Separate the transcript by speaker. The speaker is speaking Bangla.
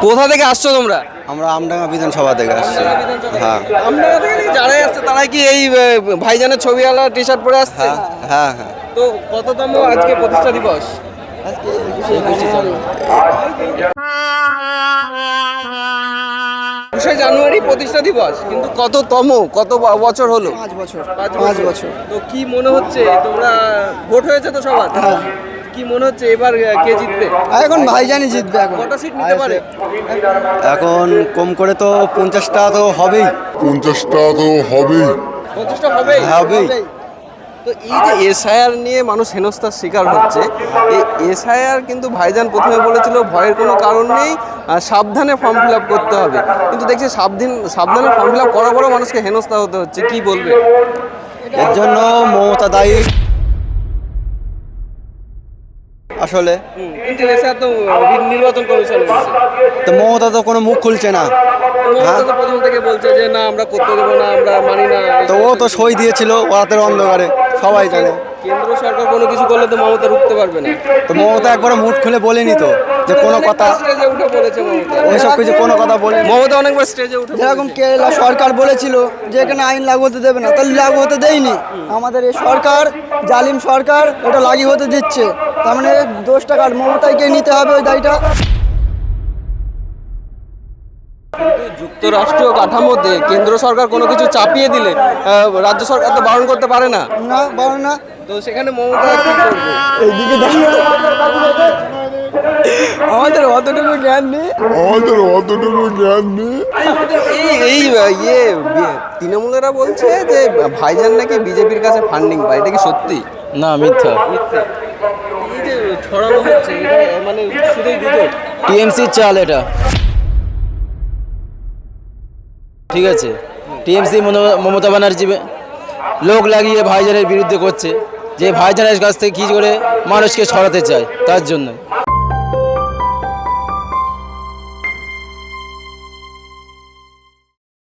Speaker 1: কোথা থেকে আসছো তোমরা?
Speaker 2: আমরা আমডাঙ্গা বিধানসভা থেকে আসছি। হ্যাঁ।
Speaker 1: আমডাঙ্গা থেকে যারাই আসছে তারাই কি এই ভাইজানের ছবিওয়ালা টি শার্ট পরে আসছে?
Speaker 2: হ্যাঁ হ্যাঁ হ্যাঁ।
Speaker 1: তো কততম আজকে প্রতিষ্ঠা দিবস? একুশে জানুয়ারি প্রতিষ্ঠা দিবস কিন্তু কততম কত ব- বছর হলো?
Speaker 3: পাঁচ বছর।
Speaker 1: পাঁচ
Speaker 3: বছর।
Speaker 1: তো কি মনে হচ্ছে তোমরা ভোট হয়েছে তো সবার? কি মনে হচ্ছে এবার কে জিতবে?
Speaker 3: আর এখন ভাইজানই জিতবে এখন।
Speaker 1: কটা সিট নিতে পারে?
Speaker 2: এখন কম করে তো পঞ্চাশটা তো হবেই।
Speaker 4: পঞ্চাশটা তো হবেই।
Speaker 1: পঁচিশটা হবে
Speaker 2: হবেই।
Speaker 1: তো এই যে এসআইআর নিয়ে মানুষ হেনস্থার শিকার হচ্ছে এই এসআইআর কিন্তু ভাইজান প্রথমে বলেছিল ভয়ের কোনো কারণ নেই আর সাবধানে ফর্ম ফিল আপ করতে হবে। কিন্তু দেখছি সাবধান সাবধানে ফর্ম ফিল আপ করার পরও মানুষকে হেনস্থা হতে হচ্ছে কি বলবে?
Speaker 2: এর জন্য মমতা দায়ী। আসলে?
Speaker 1: কিন্তু তো নির্বাচন কমিশন
Speaker 2: তো মমতা তো কোনো মুখ খুলছে না।
Speaker 1: তো প্রথম থেকে বলছে যে না আমরা করতে দেবো না আমরা মানি না।
Speaker 2: তো ও তো সই দিয়েছিল ওরা রাতের অন্ধকারে সবাই জানে।
Speaker 1: কেন্দ্র সরকার কোনো কিছু করলে তো মমতা রুখতে পারবে না।
Speaker 2: তো মমতা একবার মুখ খুলে বলেনি তো যে কোনো কথা
Speaker 1: স্টেজে উঠে বলেছে মমতা।
Speaker 2: ওইসব কিছু কোনো কথা বলেনি।
Speaker 1: মমতা অনেকবার স্টেজে উঠে
Speaker 3: যেরকম কেরালা সরকার বলেছিল যে এখানে আইন লাগু হতে দেবে না তাহলে লাগু হতে দেয়নি। আমাদের এই সরকার জালিম সরকার এটা লাগু হতে দিচ্ছে। তার মানে দোষ টাকা মমতাইকে নিতে হবে ওই দায়টা।
Speaker 1: যুক্তরাষ্ট্রীয় কাঠামোতে কেন্দ্র সরকার কোনো কিছু চাপিয়ে দিলে রাজ্য সরকার তো বারণ করতে পারে না?
Speaker 3: না বলো না।
Speaker 1: তো সেখানে মমতা
Speaker 3: এইদিকে আমাদের অতটুকু জ্ঞান নেই।
Speaker 4: আমাদের অতটুকু জ্ঞান নেই।
Speaker 1: এই এই ইয়ে তৃণমূলেরা বলছে যে ভাইজান নাকি বিজেপির কাছে ফান্ডিং পায় এটা কি সত্যি?
Speaker 5: না মিথ্যা।
Speaker 1: মিথ্যে। এই যে ছড়ানো হচ্ছে মানে শুধুই গুজব।
Speaker 5: টিএমসির চাল এটা। ঠিক আছে? টিএমসি মমতা ব্যানার্জি লোক লাগিয়ে ভাইজানের বিরুদ্ধে করছে। যে ভাইজানের কাছ থেকে কী করে মানুষকে সরাতে চায়, তার জন্য